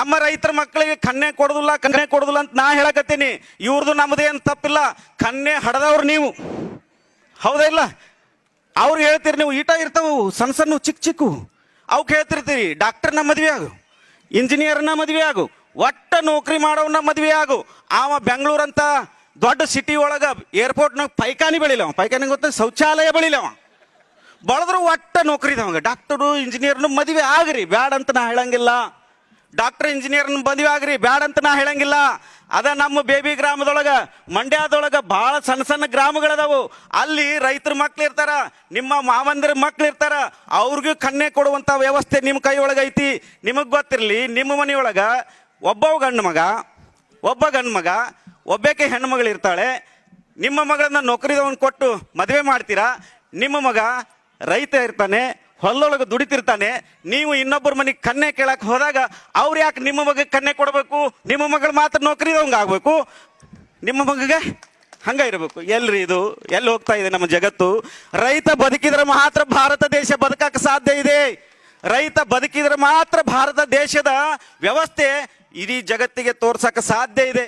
ನಮ್ಮ ರೈತರ ಮಕ್ಕಳಿಗೆ ಕನ್ನೆ ಕೊಡೋದಿಲ್ಲ ಕನ್ನೆ ಕೊಡುದಿಲ್ಲ ಅಂತ ನಾ ಹೇಳಕತ್ತೀನಿ. ಇವ್ರದ್ದು ನಮ್ಮದೇನು ತಪ್ಪಿಲ್ಲ. ಕನ್ನೆ ಹಡದವ್ರು ನೀವು. ಹೌದಾ ಇಲ್ಲ? ಅವ್ರು ಹೇಳ್ತೀರಿ ನೀವು ಈಟ ಇರ್ತಾವು, ಸಣ್ಣ ಸಣ್ಣ, ಚಿಕ್ಕ ಚಿಕ್ಕು. ಅವಕ್ಕೆ ಹೇಳ್ತಿರ್ತೀರಿ, ಡಾಕ್ಟರ್ನ ಮದುವೆ ಆಗು, ಇಂಜಿನಿಯರ್ನ ಮದುವೆ ಆಗು, ಒಟ್ಟ ನೌಕರಿ ಮಾಡೋವನ್ನ ಮದುವೆ ಆಗು. ಅವ ಬೆಂಗಳೂರಂತ ದೊಡ್ಡ ಸಿಟಿ ಒಳಗ ಏರ್ಪೋರ್ಟ್ನಾಗ ಪೈಖಾನಿ ಬೆಳಿಲವ ಪೈಖಾನಿ ಗೊತ್ತ? ಶೌಚಾಲಯ ಬೆಳಿಲವ ಬಳದ್ರು ಒಟ್ಟ ನೌಕರಿ ಇದಾವ ಡಾಕ್ಟರು, ಇಂಜಿನಿಯರ್ನು ಮದುವೆ ಆಗ್ರಿ. ಬ್ಯಾಡ ಅಂತ ನಾ ಹೇಳಂಗಿಲ್ಲ. ಡಾಕ್ಟರ್ ಇಂಜಿನಿಯರ್ನ ಮದುವೆ ಆಗ್ರಿ ಬ್ಯಾಡ ಅಂತ ನಾ ಹೇಳಂಗಿಲ್ಲ. ಅದ ನಮ್ಮ ಬೇಬಿ ಗ್ರಾಮದೊಳಗ, ಮಂಡ್ಯದೊಳಗ ಬಹಳ ಸಣ್ಣ ಸಣ್ಣ ಗ್ರಾಮಗಳದಾವು. ಅಲ್ಲಿ ರೈತರ ಮಕ್ಳು ಇರ್ತಾರ, ನಿಮ್ಮ ಮಾವಂದ್ರ ಮಕ್ಳು ಇರ್ತಾರ. ಅವ್ರಿಗೂ ಕನ್ನೆ ಕೊಡುವಂತ ವ್ಯವಸ್ಥೆ ನಿಮ್ಮ ಕೈ ಒಳಗ ಐತಿ. ನಿಮಗ್ ಗೊತ್ತಿರ್ಲಿ, ನಿಮ್ಮ ಮನೆಯೊಳಗ ಒಬ್ಬ ಗಂಡು ಮಗ, ಒಬ್ಬ ಗಂಡು ಮಗ, ಒಬ್ಬಾಕೆ ಹೆಣ್ಣು ಮಗಳು ಇರ್ತಾಳೆ. ನಿಮ್ಮ ಮಗಳನ್ನ ನೌಕರಿದವನ್ ಕೊಟ್ಟು ಮದುವೆ ಮಾಡ್ತೀರಾ? ನಿಮ್ಮ ಮಗ ರೈತ ಇರ್ತಾನೆ ಹೊಲದೊಳಗೆ ದುಡಿತಿರ್ತಾನೆ, ನೀವು ಇನ್ನೊಬ್ಬರ ಮನೆಗೆ ಕನ್ನೆ ಕೇಳಕ್ ಹೋದಾಗ ಅವ್ರು ಯಾಕೆ ನಿಮ್ಮ ಮಗ ಕನ್ನೆ ಕೊಡಬೇಕು? ನಿಮ್ಮ ಮಗಳು ಮಾತ್ರ ನೌಕರಿದವಂಗ ಆಗ್ಬೇಕು? ನಿಮ್ಮ ಮಗಗೆ ಹಂಗ ಇರಬೇಕು. ಎಲ್ರಿ ಇದು? ಎಲ್ಲಿ ಹೋಗ್ತಾ ಇದೆ ನಮ್ಮ ಜಗತ್ತು? ರೈತ ಬದುಕಿದ್ರೆ ಮಾತ್ರ ಭಾರತ ದೇಶ ಬದುಕಕ್ಕೆ ಸಾಧ್ಯ ಇದೆ. ರೈತ ಬದುಕಿದ್ರೆ ಮಾತ್ರ ಭಾರತ ದೇಶದ ವ್ಯವಸ್ಥೆ ಇಡೀ ಜಗತ್ತಿಗೆ ತೋರ್ಸಕ್ಕೆ ಸಾಧ್ಯ ಇದೆ.